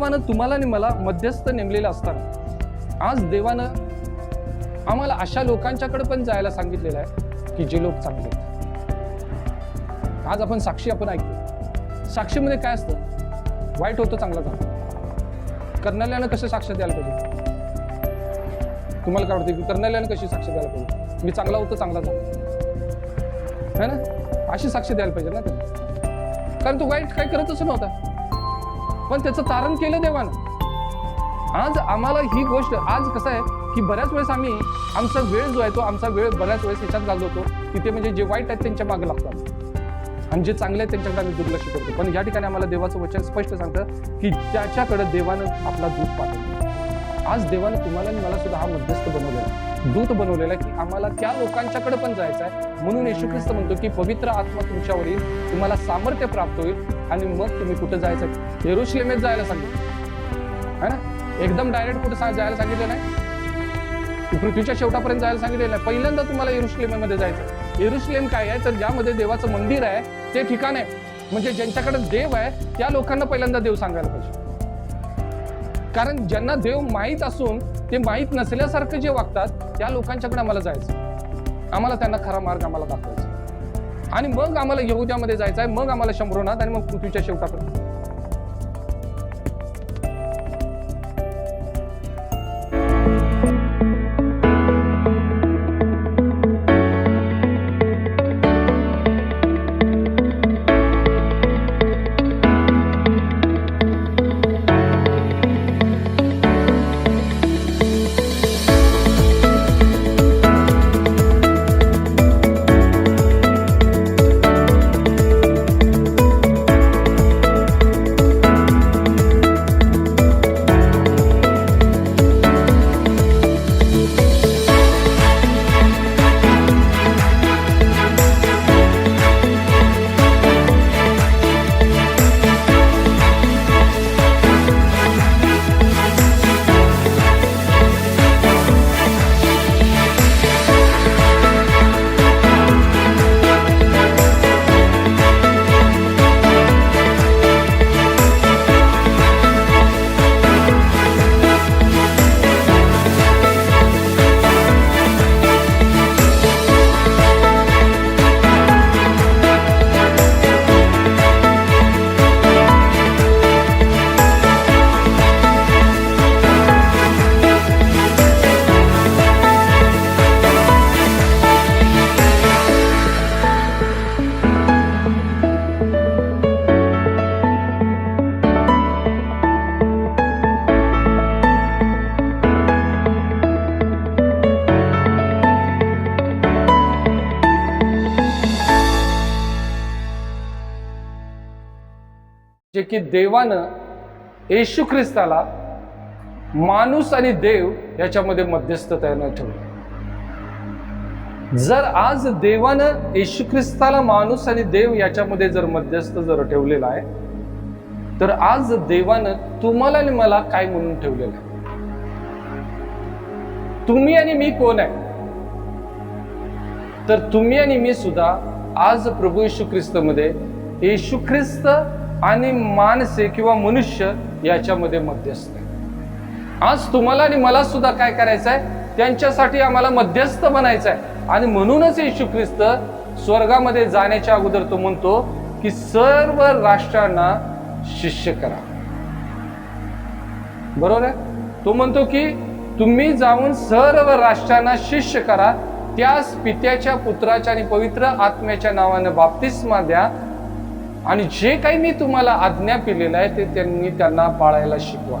देवानं तुम्हाला आणि मला मध्यस्थ नेमलेलं असताना आज देवानं आम्हाला अशा लोकांच्याकडे पण जायला सांगितलेलं आहे की जे लोक चांगले आहेत. आज आपण साक्षी आपण ऐकतो. साक्षीमध्ये काय असतं? वाईट होतं चांगलं जातं. कर्नाल्यानं कसं साक्ष द्यायला पाहिजे? तुम्हाला काय वाटतं की कर्नाल्यानं कशी साक्ष द्यायला पाहिजे? मी चांगला होतो चांगला झाला है ना? अशी साक्ष द्यायला पाहिजे ना कारण तो वाईट काय करतच नव्हता. पण त्याचं तारण केलं देवानं. आज आम्हाला ही गोष्ट आज कसं आहे की बऱ्याच वेळेस आम्ही आमचा वेळ जो आहे तो आमचा वेळ बऱ्याच वेळेस ह्याच्यात घालवतो. तिथे म्हणजे जे वाईट आहेत त्यांच्या मागे लागतात. आणि जे चांगले आहेत त्यांच्याकडे आम्ही दुर्लक्ष करतो. पण या ठिकाणी आम्हाला देवाचं वचन स्पष्ट सांगतं की त्याच्याकडे देवानं आपला दूध पाठवतो आज देवानं तुम्हाला आणि मला सुद्धा हा मध्यस्थ बनवलेला आहे. दूत बनवलेला आहे की आम्हाला त्या लोकांच्याकडे पण जायचं आहे. म्हणून येशू ख्रिस्त म्हणतो की पवित्र आत्मा तुमच्यावर येईल. तुम्हाला सामर्थ्य प्राप्त होईल. आणि मग तुम्ही कुठं जायचं? येरुश्लेमेत जायला सांगितलं. है ना? एकदम डायरेक्ट कुठं जायला सांगितलं नाही. पृथ्वीच्या शेवटापर्यंत जायला सांगितलेलं आहे. पहिल्यांदा तुम्हाला येरुश्लेमेमध्ये जायचं येरुश्लेम काय आहे? तर ज्यामध्ये देवाचं मंदिर आहे ते ठिकाण आहे. म्हणजे ज्यांच्याकडे देव आहे त्या लोकांना पहिल्यांदा देव सांगायला पाहिजे. कारण ज्यांना देव माहीत असून ते माहीत नसल्यासारखं जे वागतात त्या लोकांच्याकडे आम्हाला जायचं आम्हाला त्यांना खरा मार्ग आम्हाला दाखवायचा आणि मग आम्हाला यहुद्यामध्ये जायचं आहे. मग आम्हाला शंभरोनाथ आणि मग पृथ्वीच्या शेवटापर्यंत. की देवानं येशू ख्रिस्ताला माणूस आणि देव याच्यामध्ये मध्यस्थ त्यानं ठेवलं. जर आज देवानं येशू ख्रिस्ताला माणूस आणि देव याच्यामध्ये जर मध्यस्थ जर ठेवलेला आहे तर आज देवानं तुम्हाला आणि मला काय म्हणून ठेवलेलं आहे? तुम्ही आणि मी कोण आहे? तर तुम्ही आणि मी सुद्धा आज प्रभू येशू ख्रिस्तमध्ये येशू ख्रिस्त आणि माणसे किंवा मनुष्य याच्यामध्ये मध्यस्थ आहे. आज तुम्हाला आणि मला सुद्धा काय करायचं आहे त्यांच्यासाठी आम्हाला मध्यस्थ बनायचं आहे आणि म्हणूनच येशू ख्रिस्त स्वर्गामध्ये जाण्याच्या अगोदर तो म्हणतो की सर्व राष्ट्रांना शिष्य करा. बरोबर आहे? तो म्हणतो की तुम्ही जाऊन सर्व राष्ट्रांना शिष्य करा. त्यास पित्याच्या पुत्राच्या आणि पवित्र आत्म्याच्या नावानं बाप्तिस्मा द्या. आणि जे काही मी तुम्हाला आज्ञा पिलेलं आहे ते त्यांनी त्यांना पाळायला शिकवा.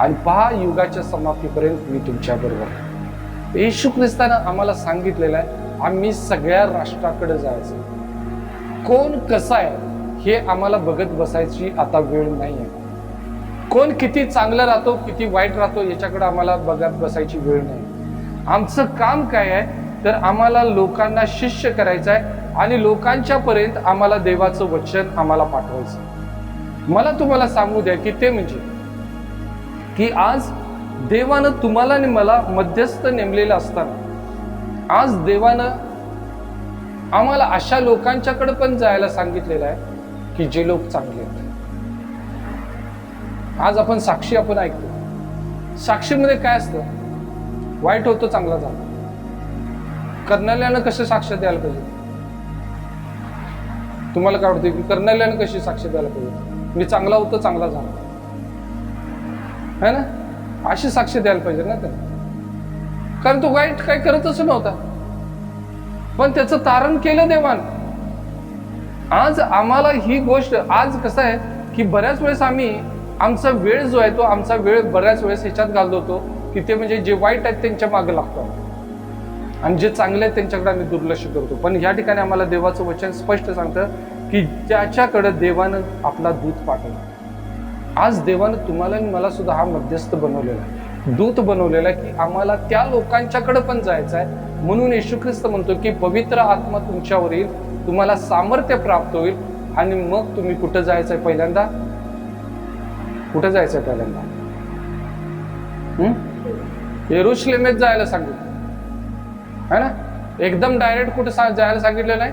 आणि पहा युगाच्या समाप्तीपर्यंत मी तुमच्या बरोबर येशू ख्रिस्तानं आम्हाला सांगितलेलं आहे आम्ही सगळ्या राष्ट्राकडे जायचं. कोण कसा आहे हे आम्हाला बघत बसायची आता वेळ नाही आहे कोण किती चांगलं राहतो किती वाईट राहतो याच्याकडे आम्हाला बघत बसायची वेळ नाही आमचं काम काय आहे तर आम्हाला लोकांना शिष्य करायचं आहे आणि लोकांच्या पर्यंत आम्हाला देवाचं वचन आम्हाला पाठवायचं. मला तुम्हाला सांगू द्या की ते म्हणजे की आज देवानं तुम्हाला आणि मला मध्यस्थ नेमलेलं असताना आज देवानं आम्हाला अशा लोकांच्याकडे पण जायला सांगितलेलं आहे की जे लोक चांगले आहेत. आज आपण साक्षी आपण ऐकतो. साक्षीमध्ये काय असतं? वाईट होतं चांगला झाला. करणाऱ्यानं कसं साक्ष द्यायला पाहिजे? तुम्हाला काय वाटतं? की कर्नाल्यानं कशी साक्ष द्यायला पाहिजे? मी चांगला होतो चांगला झाला. है ना? अशी साक्ष द्यायला पाहिजे ना त्याने कारण तो वाईट काय करतच नव्हता. पण त्याचं तारण केलं देवान. आज आम्हाला ही गोष्ट आज कसं आहे की बऱ्याच वेळेस आम्ही आमचा वेळ जो आहे तो आमचा वेळ बऱ्याच वेळेस ह्याच्यात घालवतो की ते म्हणजे जे वाईट आहेत त्यांच्या मागे लागतो आम्ही. आणि जे चांगले आहेत त्यांच्याकडे आम्ही दुर्लक्ष करतो. पण या ठिकाणी आम्हाला देवाचं वचन स्पष्ट सांगतं की ज्याच्याकडे देवानं आपला दूत पाठवला. आज देवानं तुम्हाला आणि मला सुद्धा हा मध्यस्थ बनवलेला आहे. दूत बनवलेला आहे की आम्हाला त्या लोकांच्याकडे पण जायचं आहे. म्हणून येशू ख्रिस्त म्हणतो की पवित्र आत्मा तुमच्यावर येईल तुम्हाला सामर्थ्य प्राप्त होईल आणि मग तुम्ही कुठं जायचंय पहिल्यांदा? कुठं जायचंय पहिल्यांदा? हम्म जायला सांगितलं है ना? एकदम डायरेक्ट कुठे जायला सांगितलेलं आहे?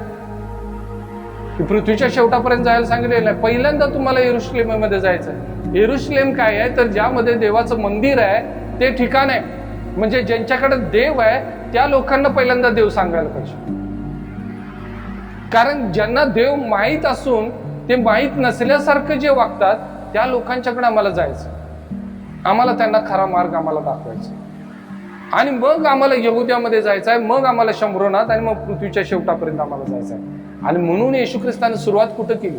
की पृथ्वीच्या शेवटापर्यंत जायला सांगितलेलं आहे. पहिल्यांदा तुम्हाला येरुशलेममध्ये जायचं आहे येरुशलेम काय आहे? तर ज्यामध्ये देवाचं मंदिर आहे ते ठिकाण आहे. म्हणजे ज्यांच्याकडे देव आहे त्या लोकांना पहिल्यांदा देव सांगायला पाहिजे. कारण ज्यांना देव माहीत असून ते माहीत नसल्यासारखं जे वागतात त्या लोकांच्याकडे आम्हाला जायचं आम्हाला त्यांना खरा मार्ग आम्हाला दाखवायचा आणि मग आम्हाला यहुद्यामध्ये जायचं आहे मग आम्हाला शंभरोनात आणि मग पृथ्वीच्या शेवटापर्यंत आम्हाला जायचं आहे. आणि म्हणून येशू ख्रिस्ताने सुरुवात कुठं केली?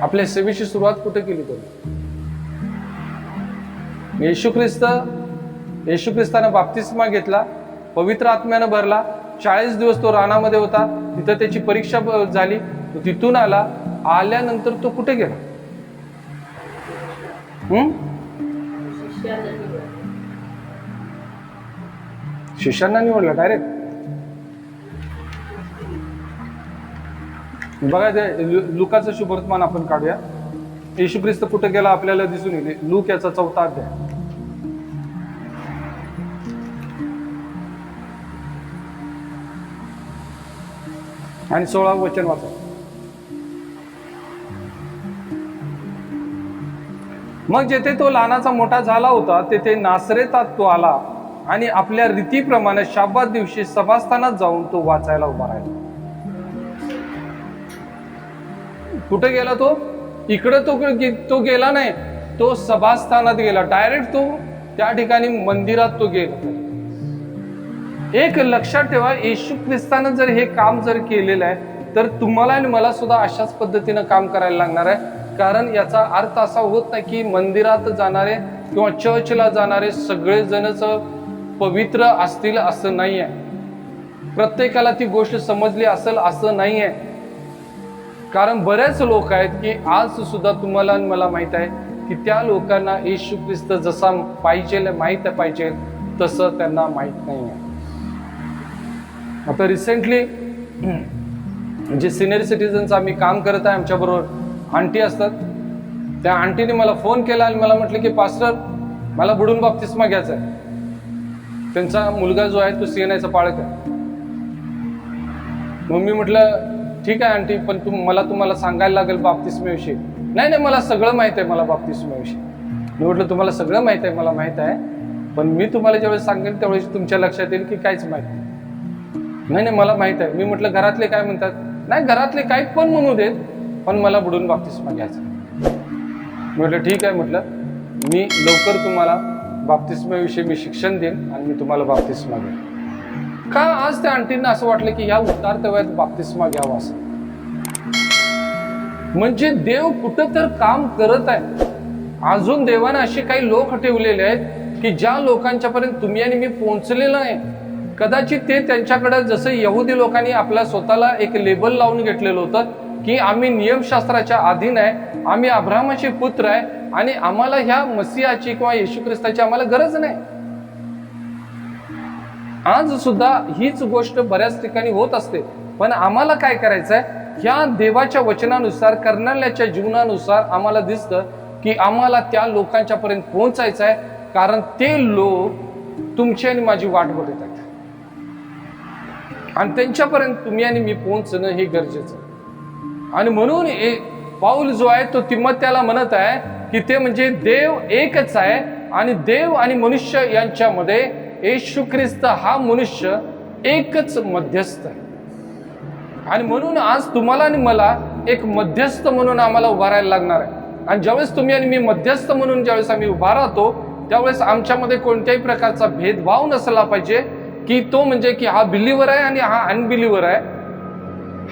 आपल्या सेवेची सुरुवात कुठं केली तर? येशू ख्रिस्त येशू ख्रिस्तानं बाप्तिस्मा घेतला पवित्र आत्म्यानं भरला चाळीस दिवस तो रानामध्ये होता तिथं त्याची परीक्षा ब- झाली तो तिथून आला आल्यानंतर तो कुठे गेला? हम्म शिष्यांना निवडलं डायरेक्ट बघा ते लुकाचं शुभवर्तमान आपण काढूया. येशू ख्रिस्त कुठे गेला आपल्याला दिसून येईल लुक याचा चौथा अध्याय. आणि सोळा वचन वाचा. मग जेथे तो लहानाचा मोठा झाला होता तेथे नासरेतात तो आला. आणि आपल्या रीतीप्रमाणे शाबाद दिवशी सभास्थानात जाऊन तो वाचायला उभा राहिला. कुठे गेला तो? इकडे तो तो गेला नाही. तो सभास्थानात गेला. डायरेक्ट तो त्या ठिकाणी मंदिरात तो गेला. एक लक्षात ठेवा येशू ख्रिस्तानं जर हे काम जर केलेलं आहे तर तुम्हाला आणि मला सुद्धा अशाच पद्धतीनं काम करायला लागणार आहे. कारण याचा अर्थ असा होत नाही की मंदिरात जाणारे किंवा चर्चला जाणारे सगळेजणच पवित्र असतील असं नाही आहे प्रत्येकाला ती गोष्ट समजली असेल असं नाही आहे कारण बरेच लोक आहेत की आज सुद्धा तुम्हाला आणि मला माहीत आहे की त्या लोकांना येशू ख्रिस्त जसा पाहिजे माहीत पाहिजे तसं त्यांना माहीत नाही आहे आता रिसेंटली जे सिनियर सिटीजन्स आम्ही काम करत आहे आमच्याबरोबर आंटी असतात. त्या आंटीने मला फोन केला आणि मला म्हटलं की पास्टर मला बुडून बाप्तिस्मा घ्यायचा आहे त्यांचा मुलगा जो आहे तो सी एन आयचा पाळक आहे. मग मी म्हटलं ठीक आहे आंटी पण तुम मला तुम्हाला सांगायला लागेल बाप्तिस्मेविषयी. नाही नाही मला सगळं माहीत आहे मला बाप्तिस्मेविषयी. मी म्हटलं तुम्हाला सगळं माहीत आहे मला माहीत आहे पण मी तुम्हाला ज्यावेळेस सांगेन त्यावेळेस तुमच्या लक्षात येईल की काहीच माहीत नाही. नाही नाही मला माहीत आहे. मी म्हटलं घरातले काय म्हणतात? नाही घरातले काही पण म्हणू देत पण मला बुडून बाप्तिस्मा घ्यायचा. म्हटलं ठीक आहे म्हटलं. मी लवकर तुम्हाला बाप्तिस्माविषयी मी शिक्षण देईन आणि मी तुम्हाला बाप्तिस्मा देईन. का आज त्या आंटींना असं वाटलं की ह्या उतारत्या वयात बाप्तिस्मा घ्यावा असं? म्हणजे देव कुठं तर काम करत आहे. अजून देवाने असे काही लोक ठेवलेले आहेत की ज्या लोकांच्यापर्यंत तुम्ही आणि मी पोहोचलेलं नाही कदाचित ते त्यांच्याकडे जसं यहुदी लोकांनी आपल्या स्वतःला एक लेबल लावून घेतलेलं होतं की आम्ही नियमशास्त्राच्या अधीन आहे आम्ही अब्राहमाचे पुत्र आहे आणि आम्हाला ह्या मसियाची किंवा येशू ख्रिस्ताची आम्हाला गरज नाही. आज सुद्धा हीच गोष्ट बऱ्याच ठिकाणी होत असते. पण आम्हाला काय करायचं आहे ह्या देवाच्या वचनानुसार कर्नाल्याच्या जीवनानुसार आम्हाला दिसतं की आम्हाला त्या लोकांच्या पर्यंत पोहोचायचं आहे कारण ते लोक तुमची आणि माझी वाट बघत आहेत आणि त्यांच्यापर्यंत तुम्ही आणि मी पोहोचणं हे गरजेचं आहे. आणि म्हणून पाऊल जो आहे तो तिम्मत्याला म्हणत आहे की ते म्हणजे देव एकच आहे आणि देव आणि मनुष्य यांच्यामध्ये येशू ख्रिस्त हा मनुष्य एकच मध्यस्थ आहे. आणि म्हणून आज तुम्हाला आणि मला एक मध्यस्थ म्हणून आम्हाला उभारायला लागणार आहे. आणि ज्यावेळेस तुम्ही आणि मी मध्यस्थ म्हणून ज्यावेळेस आम्ही उभा राहतो त्यावेळेस आमच्यामध्ये कोणत्याही प्रकारचा भेदभाव नसला पाहिजे की तो म्हणजे की हा बिलिव्हर आहे आणि हा अनबिलिव्हर आहे.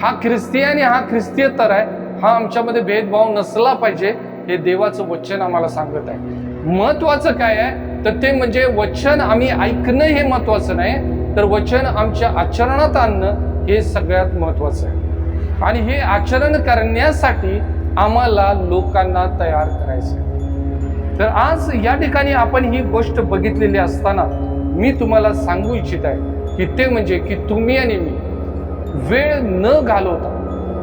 हा ख्रिस्ती आणि हा ख्रिस्तीयतर आहे. हा आमच्यामध्ये भेदभाव नसला पाहिजे. हे देवाचं वचन आम्हाला सांगत आहे. महत्वाचं काय आहे? तर ते म्हणजे वचन आम्ही ऐकणं हे महत्वाचं नाही तर वचन आमच्या आचरणात आणणं हे सगळ्यात महत्वाचं आहे. आणि हे आचरण करण्यासाठी आम्हाला लोकांना तयार करायचं आहे. तर आज या ठिकाणी आपण ही गोष्ट बघितलेली असताना मी तुम्हाला सांगू इच्छित आहे की ते म्हणजे की तुम्ही आणि मी वेळ न घालवता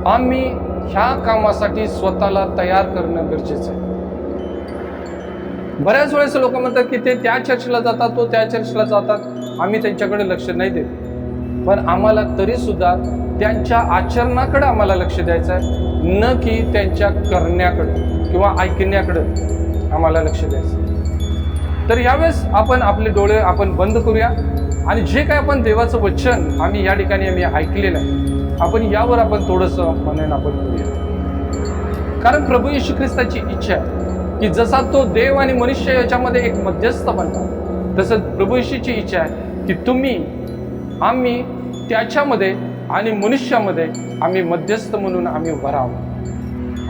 आम्ही ह्या कामासाठी स्वतःला तयार करणं गरजेचं आहे. बऱ्याच वेळेस लोक म्हणतात की ते त्या चर्चला जातात तो त्या चर्चला जातात. आम्ही त्यांच्याकडे लक्ष नाही देत. पण आम्हाला तरी सुद्धा त्यांच्या आचरणाकडे आम्हाला लक्ष द्यायचं आहे. न की त्यांच्या करण्याकडे किंवा ऐकण्याकडे आम्हाला लक्ष द्यायचं तर यावेळेस आपण आपले डोळे आपण बंद करूया. आणि जे काय आपण देवाचं वचन आम्ही या ठिकाणी आम्ही ऐकलेलं आहे आपण यावर आपण थोडंसं मनन आपण करूया. कारण प्रभू येशू ख्रिस्ताची इच्छा आहे की जसा तो देव आणि मनुष्य याच्यामध्ये एक मध्यस्थ बनला तसं प्रभू येशूची इच्छा आहे की तुम्ही आम्ही त्याच्यामध्ये आणि मनुष्यामध्ये आम्ही मध्यस्थ म्हणून आम्ही उभं राहावं.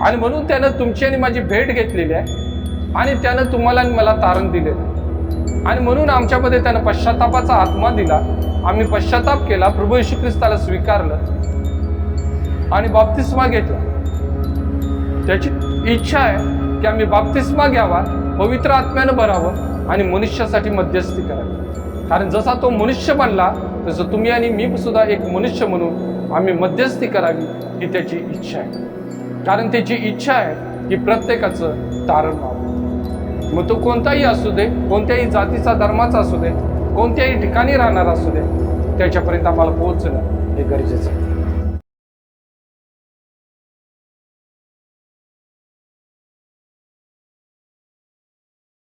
आणि म्हणून त्यानं तुमची आणि माझी भेट घेतलेली आहे आणि त्यानं तुम्हाला आणि मला तारण दिलेलं आहे. आणि म्हणून आमच्यामध्ये त्यानं पश्चातापाचा आत्मा दिला. आम्ही पश्चाताप केला प्रभू येशू ख्रिस्ताला स्वीकारलं आणि बाप्तिस्मा घेतला. त्याची इच्छा आहे की आम्ही बाप्तिस्मा घ्यावा पवित्र आत्म्यानं भरावं आणि मनुष्यासाठी मध्यस्थी करावी. कारण जसा तो मनुष्य बनला तसं तुम्ही आणि मी सुद्धा एक मनुष्य म्हणून आम्ही मध्यस्थी करावी ही त्याची इच्छा आहे. कारण त्याची इच्छा आहे की प्रत्येकाचं तारण व्हावं. मग तो कोणताही असू दे कोणत्याही जातीचा धर्माचा असू दे कोणत्याही ठिकाणी राहणार असू दे त्याच्यापर्यंत आम्हाला पोहोचणं हे गरजेचं आहे.